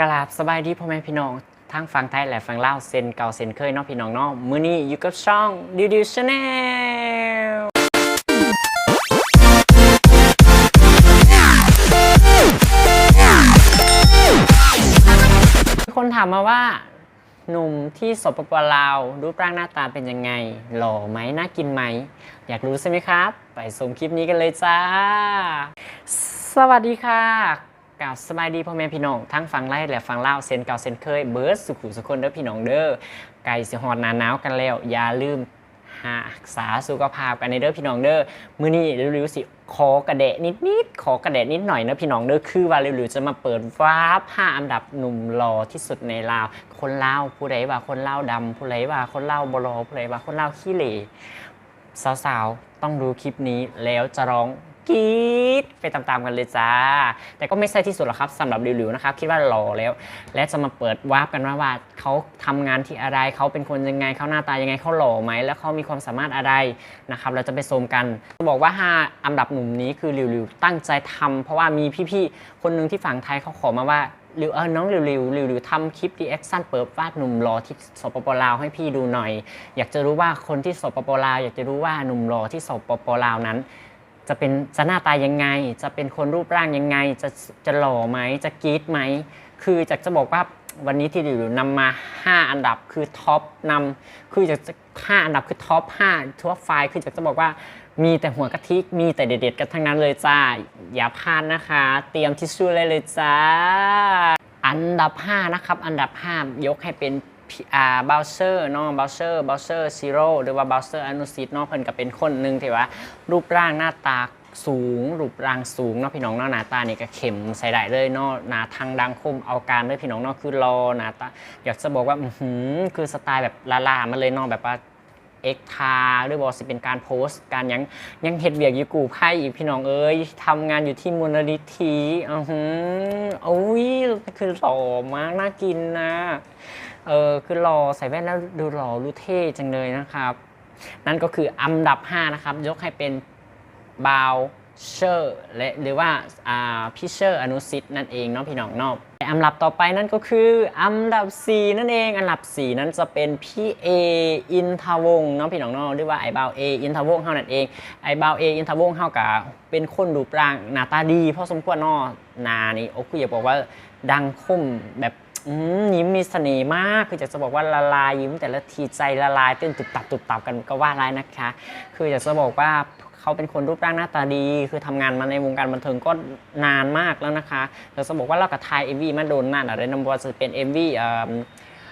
กราบสบายดีพ่อแม่พี่น้องทั้งฟังไทยและฟังลาวเซนเก่าเซนเคยเนาะพี่น้องเนาะมื้อนี้อยู่กับช่องดิวดิวชาแนลคนถามมาว่า หนุ่มที่สปปลาวรูปร่างหน้าตาเป็นยังไง หล่อไหมน่ากินไหม อยากรู้ใช่ไหมครับ ไปชมคลิปนี้กันเลยจ้า สวัสดีค่ะ กับสบายดีพ่อแม่พี่น้องทั้งฟังไล่และฟังเล่าเซนเก่าเซนเคยเบิร์ดสุขุสุคนเด้อพี่น้องเด้อไก่สิหอดหนาหนาวกันแล้ว อย่าลืมหารักษาสุขภาพกันในเด้อพี่น้องเด้อมื้อนี้ริวๆสิขอกระเดะนิดๆขอกระเดะนิดหน่อยนะพี่น้องเด้อคือว่าริวๆจะมาเปิดวาร์ปห้าอันดับหนุ่มหล่อที่สุดในลาว คนลาวผู้ใดว่าคนลาวดำผู้ใดว่าคนลาวบลอผู้ใดว่าคนลาวขี้เหร่สาวๆต้องดูคลิปนี้แล้วจะร้อง กรีดไปตามๆกันเลยจ้า แต่ก็ไม่ใช่ที่สุดหรอกครับสำหรับริวๆนะครับ คิดว่าหล่อแล้ว และจะมาเปิดวาร์ปกันว่าว่าเขาทำงานที่อะไรเขาเป็นคนยังไงเขาหน้าตายังไงเขาหล่อไหมแล้วเขามีความสามารถอะไรนะครับเราจะไปชมกันจะบอกว่า 5 อันดับหนุ่มนี้คือริวๆตั้งใจทำเพราะว่ามีพี่ๆคนหนึ่งที่ฝั่งไทยเขาขอมาว่าริวเออน้องริวริวริวริวทำคลิปดีแอคชั่นเปิดวาดหนุ่มรอที่สปปลาวให้พี่ดูหน่อย อยากจะรู้ว่าคนที่สปปลาวอยากจะรู้ว่าหนุ่มรอที่สปปลาวนั้น จะเป็นจะหน้าตายังไง จะเป็นคนรูปร่างยังไง จะจะหล่อไหมจะกรี๊ดไหม คือจากจะบอกว่าวันนี้ที่ริวริวนำมา 5 อันดับคือท็อปนำคือจากจะ5อันดับคือท็อป5ทั่วไฟล์คือจากจะบอกว่ามีแต่หัวกะทิมีแต่เด็ดๆกันทั้งนั้นเลยจ้า อย่าพลาดนะคะ เตรียมทิชชู่เลยเลยจ้า อันดับ 5 นะครับ อันดับ 5 ยกให้เป็น อ่าบ o เซอร์เนาะบ o เซอร์บ o เซอร์ซีโร่หรือว่าบ o เซอร์อนุสิตเนาะเพิ่นก็เป็นคนหนึ่งที่ว่า รูปร่างหน้าตาสูง รูปร่างสูงเนาะพี่น้องเนาะหน้าตานี่ก็เข้มใส่ได้เลยเนาะหน้าทางดังคมเอาการเลยพี่น้องเนาะคือรอหน้าตาอยากจะบอกว่าอือหือคือสไตล์แบบละลามาเลยเนาะแบบว่าเอ็กทาหรือบอสิเป็นการโพสต์การยังยังเฮ็ดเวียกอยู่กูไพ่อีกพี่น้องเอ้ยทำงานอยู่ที่มูลนิธิอือหือโอ้ยคือหล่อมากน่ากินนะ เออคือหล่อใส่แว่นแล้วดูหล่อดูเท่จังเลยนะครับ นั่นก็คืออันดับ 5 นะครับ ยกให้เป็นบาวเชอร์และหรือว่าอ่าพี่เชอร์อนุสิทธิ์นั่นเองเนาะพี่น้องเนาะอันดับต่อไปนั่นก็คืออันดับ 4 นั่นเองอันดับ 4 นั้นจะเป็นพี่เออินทวงเนาะพี่น้องเนาะหรือว่าไอ้บาวเออินทวงเฮานั่นเองไอ้บาวเออินทวงเฮากับเป็นคนรูปร่างหน้าตาดีพอสมควรเนาะนานี่โอ้คืออย่าบอกว่าดังคมแบบ ยิ้มมีเสน่ห์มาก คืออยากจะบอกว่าละลายยิ้มแต่ละทีใจละลายเต้นตุบตับตุบตับกันก็ว่าไรนะคะ คืออยากจะบอกว่าเขาเป็นคนรูปร่างหน้าตาดี คือทำงานมาในวงการบันเทิงก็นานมากแล้วนะคะอยากจะบอกว่าเรากับไทยเอ็มวีมาโดนนานอะไรนัมบอจะเป็นเอ็มวี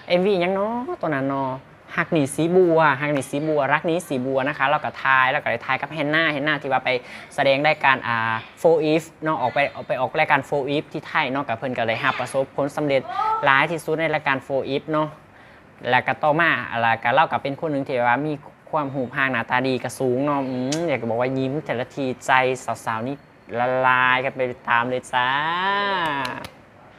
เอ็มวียังเนาะตัวนั้นเนาะ หักหนีสีบัวหักหนีสีบัว รักนี้สีบัวนะคะ เรากับทายเรากับทายกับเฮนนาเฮนนาที่ว่าไปแสดงรายการอ่าโฟอีฟเนาะออกไปออกไปออกรายการโฟอีฟที่ไทยเนาะกับเพิ่นก็เลยหาประสบผลสำเร็จหลายที่สุดในรายการโฟอีฟเนาะแล้วก็ต่อมาแล้วก็เล่ากับเป็นคนหนึ่งที่ว่ามีความหูพางหน้าตาดีกระสูงเนาะออยากจะบอกว่ายิ้มแต่ละทีใจสาวๆนี่ละลายกันไปตามเลยจ้า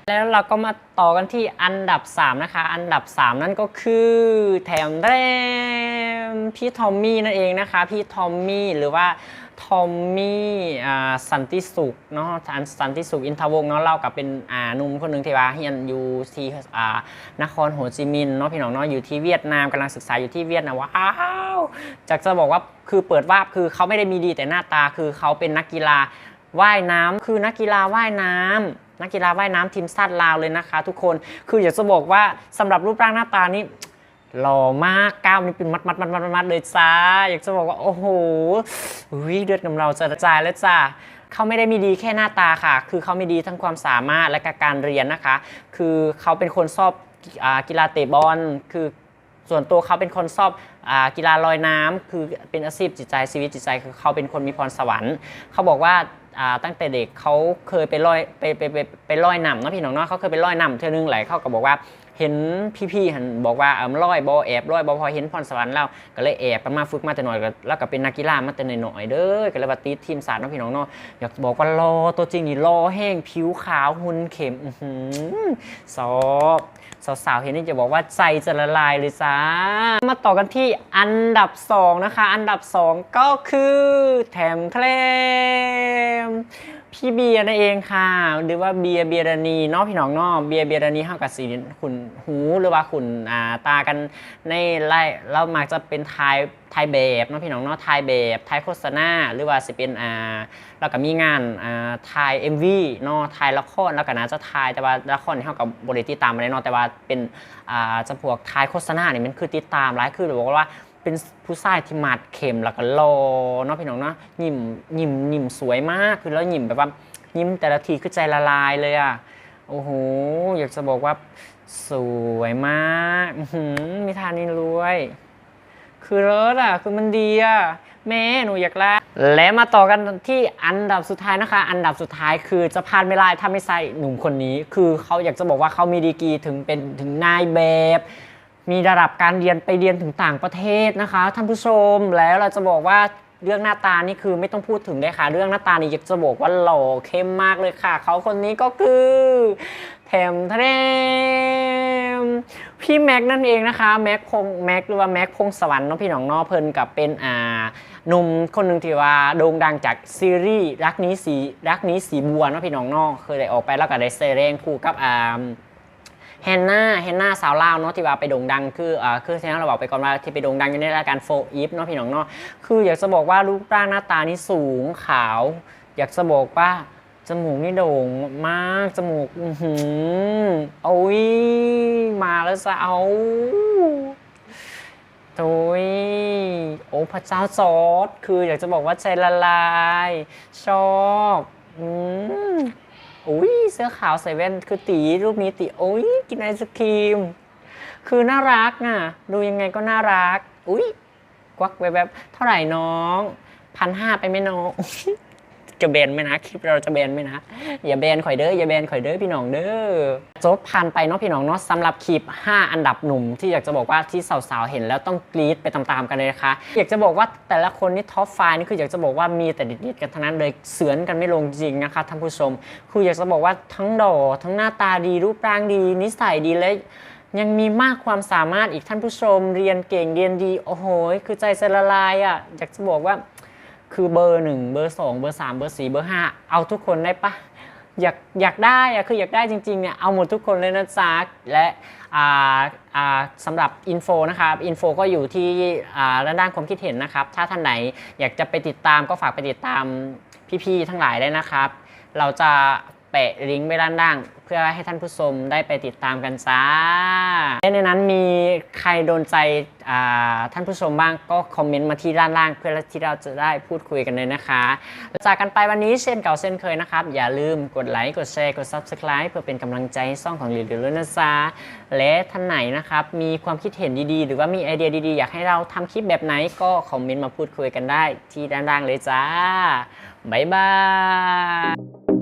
แล้วเราก็มาต่อกันที่อันดับ 3 นะคะ อันดับ 3 นั่นก็คือแถมแรมพี่ทอมมี่นั่นเองนะคะ พี่ทอมมี่หรือว่าทอมมี่อ่าสันติสุขเนาะอันสันติสุขอินทวงเนาะเล่ากับเป็นอ่าหนุ่มคนหนึ่งที่ว่าเฮียนอยู่ที่อ่านครโฮจิมินห์เนาะพี่น้องเนาะอยู่ที่เวียดนามกำลังศึกษาอยู่ที่เวียดนามว้าวจากจะบอกว่าคือเปิดวาบคือเขาไม่ได้มีดีแต่หน้าตาคือเขาเป็นนักกีฬาว่ายน้ำคือนักกีฬาว่ายน้ำ นักกีฬาว่ายน้ำทีมชาติลาวเลยนะคะ ทุกคนคืออยากจะบอกว่าสำหรับรูปร่างหน้าตานี่หล่อมากก้าวนี่เป็นมัดมัดมัดมัดมัดเลยจ้า อยากจะบอกว่าโอ้โหอุ๊ยเลือดกำเราจะกระจายแล้วจ้าเขาไม่ได้มีดีแค่หน้าตาค่ะ คือเขามีดีทั้งความสามารถและกการเรียนนะคะ คือเขาเป็นคนชอบกีฬาเตะบอลคือส่วนตัวเขาเป็นคนชอบอกีฬาลอยน้ำคือเป็นอาชีพจิตใจชีวิตจิตใจ คือเขาเป็นคนมีพรสวรรค์ เขาบอกว่า ตั้งแต่เด็กเขาเคยไปลอยไปไปไปไปลอยนำเนาะพี่น้องเนาะเขาเคยไปลอยนำเท่านึงไหลเขาก็บอกว่าเห็นพี่ๆหันบอกว่าเออลอยบอแอบลอยบอพอเห็นพรสวรรค์แล้วก็เลยแอบมาฝึกมาแต่หน่อยก็แล้วก็เป็นนักกีฬามาแต่หน่อยๆเด้อก็เลยว่าติดทีมสาดเนาะพี่น้องเนาะอยากบอกว่ารอตัวจริงนี่รอแห้งผิวขาวหุ่นเข็มอืซอบ สาวๆ เห็นนี่จะบอกว่าใจจะละลายเลยจ้า มาต่อกันที่อันดับ 2 นะคะ อันดับ 2 ก็คือแถมเคลม พี่เบียร์นั่นเองค่ะ หรือว่าเบียร์เบียรณีเนาะพี่น้องเนาะเบียร์เบียรณีเฮากับสีขุนหูหรือว่าขุนอ่าตากันในไล่เรามักจะเป็นทายทายแบบเนาะพี่น้องเนาะทายแบบทายโฆษณาหรือว่าสิเป็นอ่าแล้วก็มีงานอ่าทาย MV เนาะทายละครแล้วก็น่าจะทายแต่ว่าละครที่เฮากับบริติดตามมาได้เนาะแต่ว่าเป็นอ่าจะพวกทายโฆษณาเนี่ยมันคือติดตามหลายคือบอกว่า เป็นผู้ชายที่มัดเข็มแล้วก็รอเนาะพี่น้องเนาะยิ้มยิ้มยิ้มสวยมากคือแล้วยิ้มแบบว่ายิ้มแต่ละทีคือใจละลายเลยอะโอ้โหอยากจะบอกว่าสวยมากหือมีทานินรวย คือเลิศอะ คือมันดีอะ แม่หนูอยากลาและมาต่อกันที่อันดับสุดท้ายนะคะ อันดับสุดท้ายคือจะพลาดไม่ได้ถ้าไม่ใช่หนุ่มคนนี้ คือเขาอยากจะบอกว่าเขามีดีกรีถึงเป็นถึงนายแบบ มีระดับการเรียนไปเรียนถึงต่างประเทศนะคะ ท่านผู้ชมแล้วเราจะบอกว่าเรื่องหน้าตานี่คือไม่ต้องพูดถึงเลยค่ะ เรื่องหน้าตานี่จะบอกว่าหล่อเข้มมากเลยค่ะ เขาคนนี้ก็คือแถมแทมพี่แม็กนั่นเองนะคะแม็กพงแม็กหรือว่าแม็กพงสวรรค์เนาะพี่น้องเนอเพิ่นกับเป็นอ่าหนุ่มคนหนึ่งที่ว่าโด่งดังจากซีรีส์รักนี้สีรักนี้สีบัวเนาะพี่น้องนอเคยได้ออกไปแล้วก็ได้เซเรงคู่กับอ่า แฮนนาแฮนนาสาวลาวเนาะที่ว่าไปโด่งดังคืออ่าคือที่เราบอกไปก่อนว่าที่ไปโด่งดังอยู่ในรายการโฟอีฟเนาะพี่น้องเนาะคืออยากจะบอกว่ารูปร่างหน้าตานี่สูงขาว อยากจะบอกว่าจมูกนี่โด่งมากจมูกอือหือโอ้ยมาแล้วจะเอาโอ้ยโอ้พระเจ้าจอร์ดคืออยากจะบอกว่าใจละลาย ชอบ อืมอุ้ย เสื้อขาวใส่แว่นคือตีรูปนี้ตีโอ้ยกินไอศครีม คือน่ารักอะ ดูยังไงก็น่ารัก อุ้ยกวักแบบเท่าไหร่น้องพันห้าไปไหมน้อง จะแบนไหมนะคลิปเราจะแบนไหมนะอย่าแบนข่อยเด้ออย่าแบนข่อยเด้อพี่น้องเด้อจบผ่านไปเนาะพี่น้องเนาะสำหรับคลิป 5 อันดับหนุ่ม ที่อยากจะบอกว่าที่สาวๆเห็นแล้วต้องกรี๊ดไปตามๆกันเลยนะคะ อยากจะบอกว่าแต่ละคนนี่ท็อปไฟนี่คืออยากจะบอกว่ามีแต่เด็ดๆกันทั้งนั้นเลยเสือนกันไม่ลงจริงนะคะท่านผู้ชม คืออยากจะบอกว่าทั้งดอทั้งหน้าตาดีรูปร่างดี นิสัยดีและยังมีมากความสามารถอีกท่านผู้ชม เรียนเก่งเรียนดีโอ้โหคือใจจะละลายอะอยากจะบอกว่า คือเบอร์หนึ่งเบอร์สองเบอร์สามเบอร์สี่เบอร์ห้าเอาทุกคนได้ปะอยากอยากได้อะคืออยากได้จริงๆเนี่ยเอาหมดทุกคนเลยนะจ๊ะและอ่าอ่าสำหรับอินโฟนะครับอินโฟก็อยู่ที่อ่าด้านด้านความคิดเห็นนะครับ ถ้าท่านไหนอยากจะไปติดตามก็ฝากไปติดตามพี่ๆทั้งหลายได้นะครับ เราจะ ปะลิงก์ไว้ด้านล่าง เพื่อให้ท่านผู้ชมได้ไปติดตามกันจ้าและในนั้นมีใครโดนใจท่านผู้ชมบ้างก็คอมเมนต์มาที่ด้านล่าง เพื่อที่เราจะได้พูดคุยกันเลยนะคะ จากกันไปวันนี้เช่นเก่าเช่นเคยนะครับ อย่าลืมกดไลค์กดแชร์กด Subscribe เพื่อเป็นกำลังใจให้ช่องของหลิวด้วยนะจ๊ะและท่านไหนนะครับมีความคิดเห็นดีๆ หรือว่ามีไอเดียดีๆ อยากให้เราทำคลิปแบบไหนก็คอมเมนต์มาพูดคุยกันได้ที่ด้านล่างเลยจ้าบ๊ายบาย